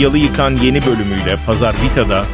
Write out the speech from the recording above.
Yalı Yıkan yeni bölümüyle Pazar Vita'da